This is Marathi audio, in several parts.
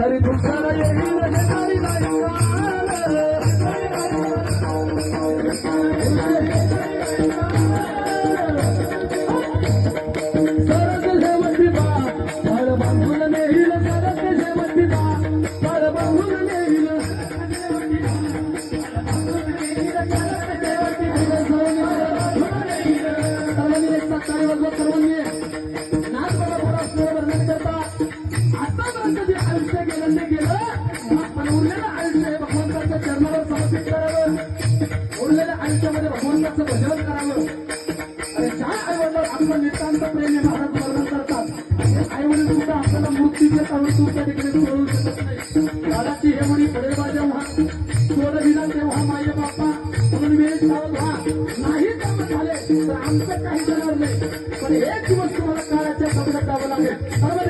तरी दुसरा उरलेल्या आयुष्यामध्ये भगवंताचं भजन करावं. आणि ज्या आईवडिलांवर आपलं नितांत प्रेम हे महाराज वर्णन करतात आई वडील सुद्धा आपल्याला मृत्यूचे काढून तुमच्या ठिकाणी सोडवू शकत नाही. दादाची हे म्हणी पुढे बा जेव्हा सोडविला तेव्हा माय बाप्पा म्हणून वेळ लावत व्हा नाही काम झाले तर आमचं काही करणार नाही. पण एक दिवस तुम्हाला काळाच्या पदरात जावं लागेल.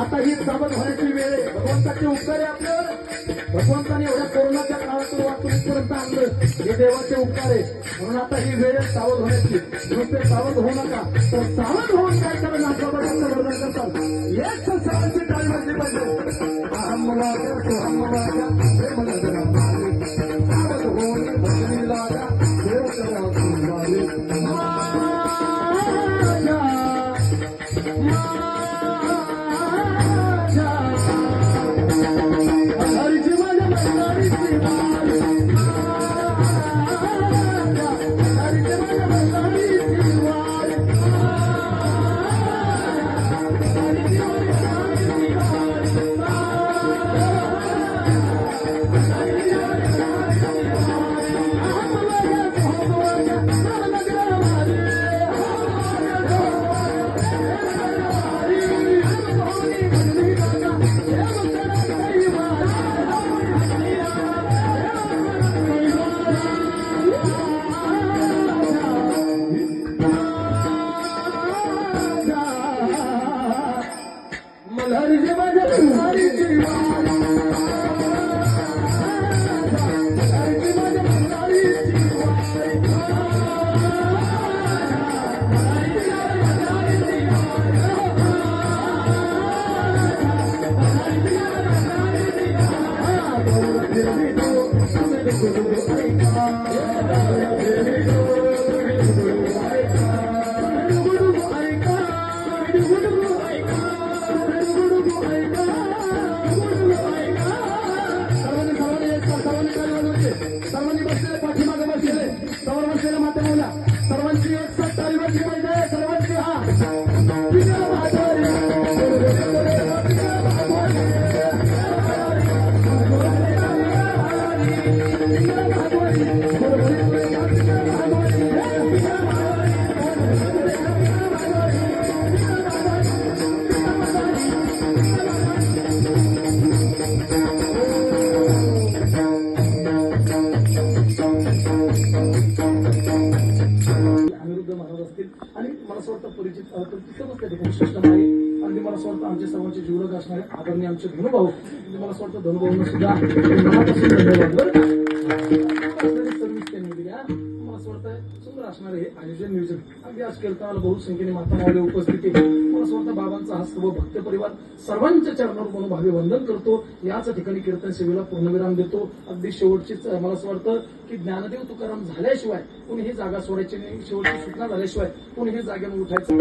आता ही साबत होण्याची वेळ आहे. भगवंताचे उपकार आहे आपल्यावर. भगवंताने एवढ्या कोरोनाच्या काळातून वाचून इथपर्यंत आणलं हे देवाचे उपकार आहे. म्हणून आता ही वेळ आहे सावध होण्याची. म्हणून ते सावध होऊ नका. तर सावध होऊन काय करा नाथबाबाचं वर्णन करतात एक तर सर्वांची टाळी वाजली पाहिजे. अहम वाजा सोहम वाजा प्रेम नजरा मारे सावध होऊन भजनी लागा. देव करा आणि मला असं वाटतं परिचित तर तिथंच त्या ठिकाणी सिस्टम आहे आणि मला असं वाटतं आमच्या सर्वांचे जीवलग असणारे आदरणीय आमचे धनुभाऊ. म्हणजे मला असं वाटतं धनुभाऊंना सुद्धा मनापासून धन्यवाद. सर्विस त्यांनी दिली सुंदर असणारे आयोजन नियोजन अगदी आज कीर्तनाला बहुसंख्येने माता उपस्थिती मला स्वतः बाबांचा हस्त व भक्त परिवार सर्वांच्या चरणावर म्हणून भावी वंदन करतो याच ठिकाणी कीर्तन सेवेला पूर्णविराम देतो अगदी शेवटचीच मला असं वाटतं की ज्ञानदेव तुकाराम झाल्याशिवाय कोणी ही जागा सोडायची नाही शेवटची सूचना झाल्याशिवाय कोणी ही जागेवर उठायचं